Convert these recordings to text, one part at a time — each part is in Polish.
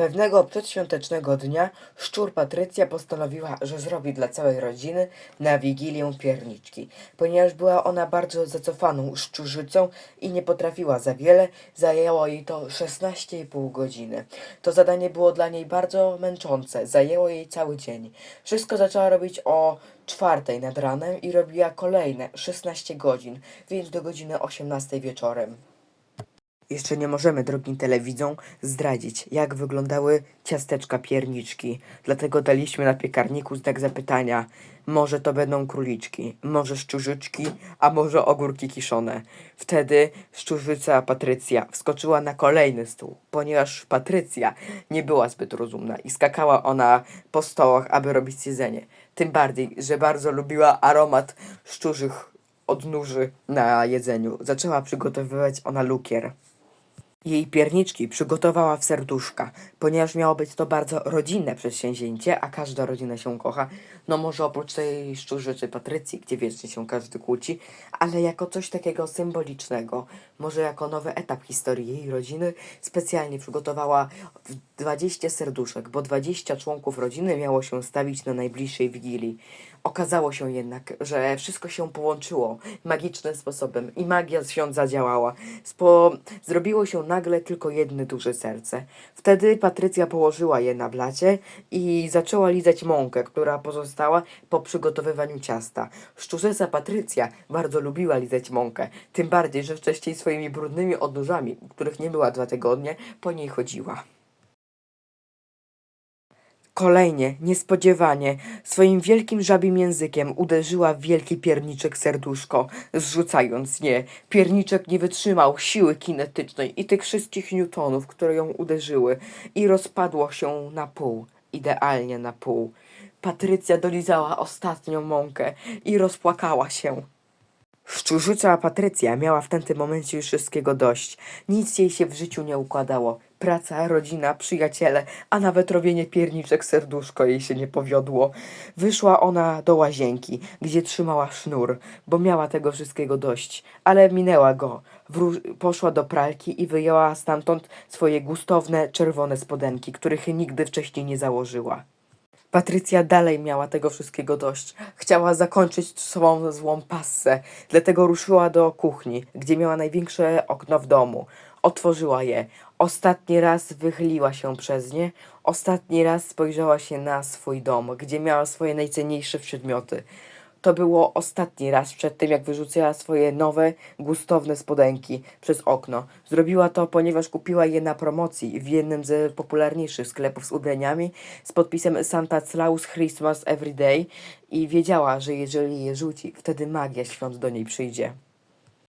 Pewnego przedświątecznego dnia szczur Patrycja postanowiła, że zrobi dla całej rodziny na Wigilię pierniczki. Ponieważ była ona bardzo zacofaną szczurzycą i nie potrafiła za wiele, zajęło jej to 16,5 godziny. To zadanie było dla niej bardzo męczące, zajęło jej cały dzień. Wszystko zaczęła robić o czwartej nad ranem i robiła kolejne 16 godzin, więc do godziny 18 wieczorem. Jeszcze nie możemy drogim telewidzom zdradzić, jak wyglądały ciasteczka pierniczki. Dlatego daliśmy na piekarniku znak zapytania. Może to będą króliczki, może szczurzyczki, a może ogórki kiszone. Wtedy szczurzyca Patrycja wskoczyła na kolejny stół, ponieważ Patrycja nie była zbyt rozumna i skakała ona po stołach, aby robić jedzenie. Tym bardziej, że bardzo lubiła aromat szczurzych odnóży na jedzeniu. Zaczęła przygotowywać ona lukier. Jej pierniczki przygotowała w serduszka, ponieważ miało być to bardzo rodzinne przedsięwzięcie, a każda rodzina się kocha. No może oprócz tej szczurzycy Patrycji, gdzie wiecznie się każdy kłóci, ale jako coś takiego symbolicznego, może jako nowy etap historii jej rodziny, specjalnie przygotowała w 20 serduszek, bo 20 członków rodziny miało się stawić na najbliższej wigilii. Okazało się jednak, że wszystko się połączyło magicznym sposobem i magia świąt zadziałała. Spo... Zrobiło się nagle tylko jedno duże serce. Wtedy Patrycja położyła je na blacie i zaczęła lizać mąkę, która pozostała po przygotowywaniu ciasta. Szczurzyca Patrycja bardzo lubiła lizać mąkę, tym bardziej, że wcześniej swoimi brudnymi odnóżami, których nie była dwa tygodnie, po niej chodziła. Kolejnie, niespodziewanie, swoim wielkim żabim językiem uderzyła w wielki pierniczek serduszko, zrzucając je. Pierniczek nie wytrzymał siły kinetycznej i tych wszystkich newtonów, które ją uderzyły i rozpadło się na pół, idealnie na pół. Patrycja dolizała ostatnią mąkę i rozpłakała się. Szczurzyca Patrycja miała w tamtym momencie już wszystkiego dość. Nic jej się w życiu nie układało. Praca, rodzina, przyjaciele, a nawet robienie pierniczek serduszko jej się nie powiodło. Wyszła ona do łazienki, gdzie trzymała sznur, bo miała tego wszystkiego dość. Ale minęła go. Wró- poszła do pralki i wyjęła stamtąd swoje gustowne, czerwone spodenki, których nigdy wcześniej nie założyła. Patrycja dalej miała tego wszystkiego dość. Chciała zakończyć swą złą passę, dlatego ruszyła do kuchni, gdzie miała największe okno w domu. Otworzyła je. Ostatni raz wychyliła się przez nie. Ostatni raz spojrzała się na swój dom, gdzie miała swoje najcenniejsze przedmioty. To było ostatni raz przed tym, jak wyrzuciła swoje nowe, gustowne spodenki przez okno. Zrobiła to, ponieważ kupiła je na promocji w jednym z popularniejszych sklepów z ubraniami z podpisem Santa Claus Christmas Every Day i wiedziała, że jeżeli je rzuci, wtedy magia świąt do niej przyjdzie.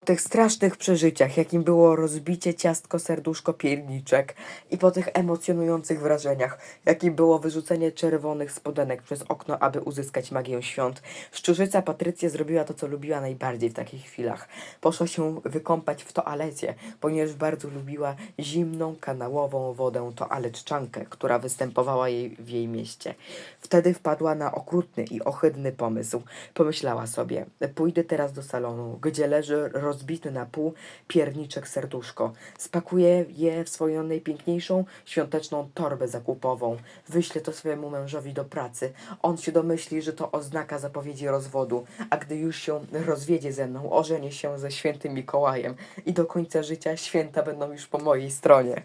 Tych strasznych przeżyciach, jakim było rozbicie ciastko serduszko pierniczek i po tych emocjonujących wrażeniach, jakim było wyrzucenie czerwonych spodenek przez okno, aby uzyskać magię świąt, szczurzyca Patrycja zrobiła to, co lubiła najbardziej w takich chwilach. Poszła się wykąpać w toalecie, ponieważ bardzo lubiła zimną, kanałową wodę toaletczankę, która występowała jej w jej mieście. Wtedy wpadła na okrutny i ohydny pomysł. Pomyślała sobie, pójdę teraz do salonu, gdzie leży rozbity na pół pierniczek serduszko. Spakuję je w swoją najpiękniejszą świąteczną torbę zakupową. Wyślę to swojemu mężowi do pracy. On się domyśli, że to oznaka zapowiedzi rozwodu, a gdy już się rozwiedzie ze mną, ożenię się ze świętym Mikołajem i do końca życia święta będą już po mojej stronie.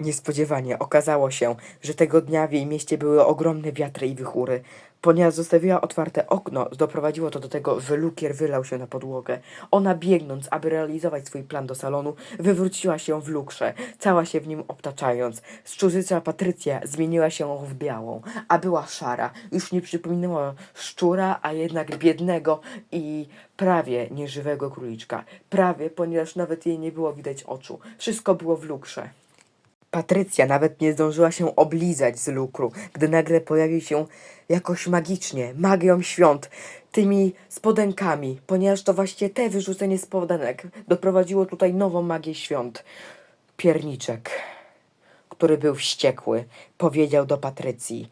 Niespodziewanie okazało się, że tego dnia w jej mieście były ogromne wiatry i wichury. Ponieważ zostawiła otwarte okno, doprowadziło to do tego, że lukier wylał się na podłogę. Ona biegnąc, aby realizować swój plan do salonu, wywróciła się w lukrze, cała się w nim obtaczając. Szczurzyca Patrycja zmieniła się w białą, a była szara. Już nie przypominała szczura, a jednak biednego i prawie nieżywego króliczka. Prawie, ponieważ nawet jej nie było widać oczu. Wszystko było w lukrze. Patrycja nawet nie zdążyła się oblizać z lukru, gdy nagle pojawił się jakoś magicznie, magią świąt, tymi spodenkami, ponieważ to właśnie te wyrzucenie spodenek doprowadziło tutaj nową magię świąt. Pierniczek, który był wściekły, powiedział do Patrycji.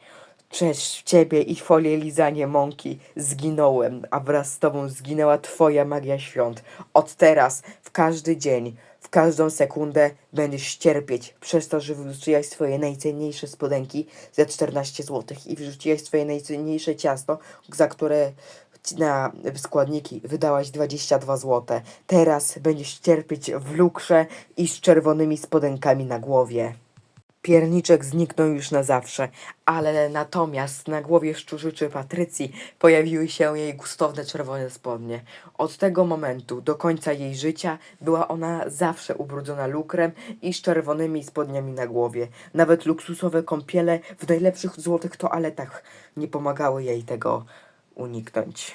Przez ciebie i twoje lizanie mąki zginąłem, a wraz z tobą zginęła twoja magia świąt. Od teraz, w każdy dzień, W każdą sekundę będziesz cierpieć przez to, że wyrzuciłaś swoje najcenniejsze spodenki za 14 zł i wyrzuciłaś swoje najcenniejsze ciasto, za które na składniki wydałaś 22 zł. Teraz będziesz cierpieć w lukrze i z czerwonymi spodenkami na głowie. Pierniczek zniknął już na zawsze, ale natomiast na głowie szczurzyczy Patrycji pojawiły się jej gustowne czerwone spodnie. Od tego momentu do końca jej życia była ona zawsze ubrudzona lukrem i z czerwonymi spodniami na głowie. Nawet luksusowe kąpiele w najlepszych złotych toaletach nie pomagały jej tego uniknąć.